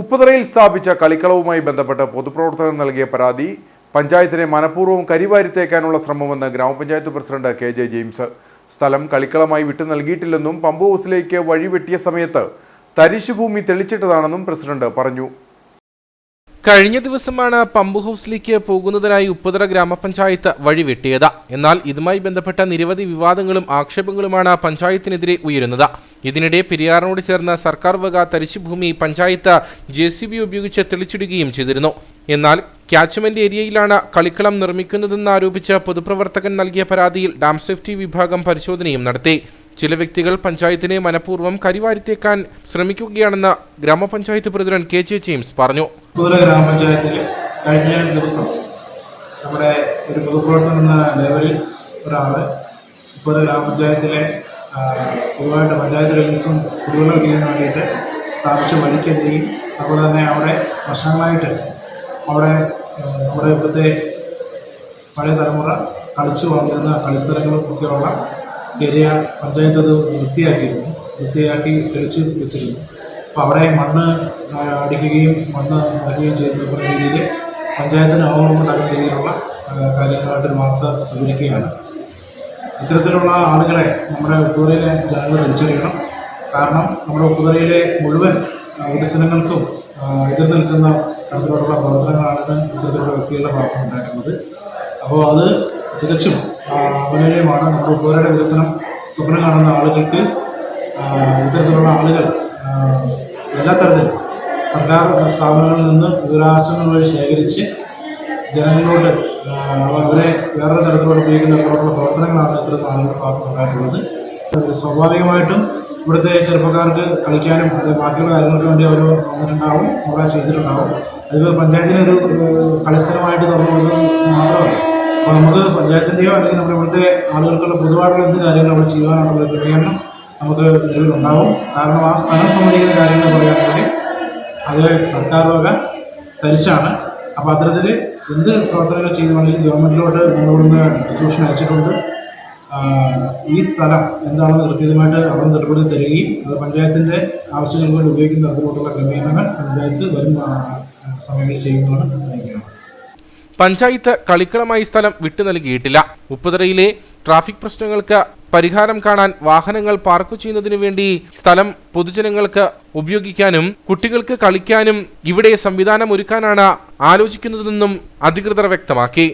ഉപ്പുതറയിൽ സ്ഥാപിച്ച കളിക്കളവുമായി ബന്ധപ്പെട്ട് പൊതുപ്രവർത്തകർ നൽകിയ പരാതി പഞ്ചായത്തിനെ മനഃപൂർവം കരിവാരിത്തേക്കാനുള്ള ശ്രമമെന്ന് ഗ്രാമപഞ്ചായത്ത് പ്രസിഡന്റ് കെ ജെ ജെയിംസ്. സ്ഥലം കളിക്കളമായി വിട്ടു നൽകിയിട്ടില്ലെന്നും പമ്പ് ഹൗസിലേക്ക് വഴിവെട്ടിയ സമയത്ത് തരിശുഭൂമി തെളിച്ചിട്ടതാണെന്നും പ്രസിഡന്റ് പറഞ്ഞു. കഴിഞ്ഞ ദിവസമാണ് പമ്പ് ഹൗസിലേക്ക് പോകുന്നതിനായി ഉപ്പുതറ ഗ്രാമപഞ്ചായത്ത് വഴി വഴിവെട്ടിയത് എന്നാൽ ഇതുമായി ബന്ധപ്പെട്ട നിരവധി വിവാദങ്ങളും ആക്ഷേപങ്ങളുമാണ് പഞ്ചായത്തിനെതിരെ ഉയരുന്നത്. ഇതിനിടെ പെരിയാറിനോട് ചേർന്ന സർക്കാർ വക തരിശുഭൂമി പഞ്ചായത്ത് ജെ സി ബി ഉപയോഗിച്ച് തെളിച്ചിടുകയും ചെയ്തിരുന്നു. എന്നാൽ ക്യാച്ച്മെന്റ് ഏരിയയിലാണ് കളിക്കളം നിർമ്മിക്കുന്നതെന്ന് ആരോപിച്ച് പൊതുപ്രവർത്തകൻ നൽകിയ പരാതിയിൽ ഡാം സേഫ്റ്റി വിഭാഗം പരിശോധനയും നടത്തി. ചില വ്യക്തികൾ പഞ്ചായത്തിനെ മനഃപൂർവം കരിവാരിത്തേക്കാൻ ശ്രമിക്കുകയാണെന്ന് ഗ്രാമപഞ്ചായത്ത് പ്രസിഡന്റ് കെ ജെ ജെയിംസ് പറഞ്ഞു. പുതുല ഗ്രാമപഞ്ചായത്തിൽ കഴിഞ്ഞ ദിവസം നമ്മുടെ ഒരു പൊതുപ്രവർത്തനം എന്ന ലെവലിൽ ഒരാൾ പുതുല ഗ്രാമപഞ്ചായത്തിലെ പൊതുവായിട്ട് പഞ്ചായത്ത് ദിവസം കുടിവെള്ളം ചെയ്യാൻ വേണ്ടിയിട്ട് സ്ഥാപിച്ച വഴിക്കെത്തുകയും അതുപോലെ തന്നെ അവിടെ വർഷങ്ങളായിട്ട് അവിടെ നമ്മുടെ ഇപ്പോഴത്തെ പഴയ തലമുറ കളിച്ചു വളർന്നിരുന്ന കളിസ്ഥലങ്ങളും ഒക്കെയുള്ള ഏരിയ പഞ്ചായത്ത് അത് വൃത്തിയാക്കിയിരുന്നു. വൃത്തിയാക്കി തെളിച്ച് വെച്ചിരുന്നു. അപ്പോൾ അവിടെ മണ്ണ് അടിക്കുകയും മണ്ണ് നൽകുകയും ചെയ്യുന്ന രീതിയിൽ പഞ്ചായത്തിന് അവഗണമുണ്ടാകുന്ന രീതിയിലുള്ള കാര്യങ്ങളായിട്ട് വാർത്ത വിവരിക്കുകയാണ്. ഇത്തരത്തിലുള്ള ആളുകളെ നമ്മുടെ ഉപ്പുതറയിലെ ജനങ്ങൾ തിരിച്ചറിയണം കാരണം നമ്മുടെ ഉപ്പുതറയിലെ മുഴുവൻ വികസനങ്ങൾക്കും എതിർ നിൽക്കുന്ന തരത്തിലുള്ള പ്രവർത്തനങ്ങളാണ് ഇത്തരത്തിലുള്ള വ്യക്തികളുടെ ഭാഗത്ത് ഉണ്ടാക്കുന്നത് അപ്പോൾ അത് തികച്ചും അഭിനയമാണ് നമ്മുടെ ഉപ്പുതറയുടെ വികസനം. സ്വപ്നം കാണുന്ന ആളുകൾക്ക് ഇത്തരത്തിലുള്ള ആളുകൾ എല്ലാ തരത്തിലും സർക്കാർ സ്ഥാപനങ്ങളിൽ നിന്ന് വിവരാശങ്ങൾ വഴി ശേഖരിച്ച് ജനങ്ങളോട് അവരെ വേറൊരു തരത്തിലുള്ള ഉപയോഗിക്കുന്ന തരത്തിലുള്ള പ്രവർത്തനങ്ങളാണ് ഇത്ര ആളുകളുടെ ഭാഗത്ത് ഉണ്ടായിട്ടുള്ളത്. സ്വാഭാവികമായിട്ടും ഇവിടുത്തെ ചെറുപ്പക്കാർക്ക് കളിക്കാനും അത് ബാക്കിയുള്ള കാര്യങ്ങൾക്ക് വേണ്ടി അവർ വന്നിട്ടുണ്ടാവും അവിടെ ചെയ്തിട്ടുണ്ടാവും. അതുപോലെ പഞ്ചായത്തിനൊരു കളിസ്ഥലമായിട്ട് തുറന്നു മാത്രമല്ല. അപ്പോൾ നമുക്ക് പഞ്ചായത്തിന്റെയോ അല്ലെങ്കിൽ നമ്മുടെ ഇവിടുത്തെ ആളുകൾക്കുള്ള പൊതുവായിട്ടുള്ള എന്ത് കാര്യങ്ങളും അവിടെ ചെയ്യുവാനുള്ള ക്രമീകരണം നമുക്ക് നിലവിലുണ്ടാവും കാരണം ആ സ്ഥലം സംബന്ധിക്കുന്ന കാര്യങ്ങൾ പറയുകയാണെങ്കിൽ അത് സർക്കാർ വക തരിശാണ് അപ്പോൾ അത്തരത്തിൽ എന്ത് പ്രവർത്തനങ്ങൾ ചെയ്യുവാണെങ്കിലും ഗവൺമെന്റിലോട്ട് നമ്മളിവിടുന്ന് റെസൊല്യൂഷൻ അയച്ചിട്ടുണ്ട്. ഈ സ്ഥലം എന്താണെന്ന് കൃത്യമായിട്ട് അവിടെ നിർബന്ധി തരികയും അത് പഞ്ചായത്തിന്റെ ആവശ്യങ്ങൾക്ക് വേണ്ടി ഉപയോഗിക്കുന്ന തരത്തിലോട്ടുള്ള ക്രമീകരണങ്ങൾ പഞ്ചായത്ത് വരും സമയങ്ങളിൽ ചെയ്യുന്നതാണ് പഞ്ചായത്ത് കളിക്കളമായി സ്ഥലം വിട്ടു നൽകിയിട്ടില്ല ഉപ്പുതറയിലെ ട്രാഫിക് പ്രശ്നങ്ങൾക്ക് പരിഹാരം കാണാൻ വാഹനങ്ങൾ പാർക്ക് ചെയ്യുന്നതിനു വേണ്ടി സ്ഥലം പൊതുജനങ്ങൾക്ക് ഉപയോഗിക്കാനും കുട്ടികൾക്ക് കളിക്കാനും ഇവിടെ സംവിധാനം ഒരുക്കാനാണ് ആലോചിക്കുന്നതെന്നും അധികൃതർ വ്യക്തമാക്കി.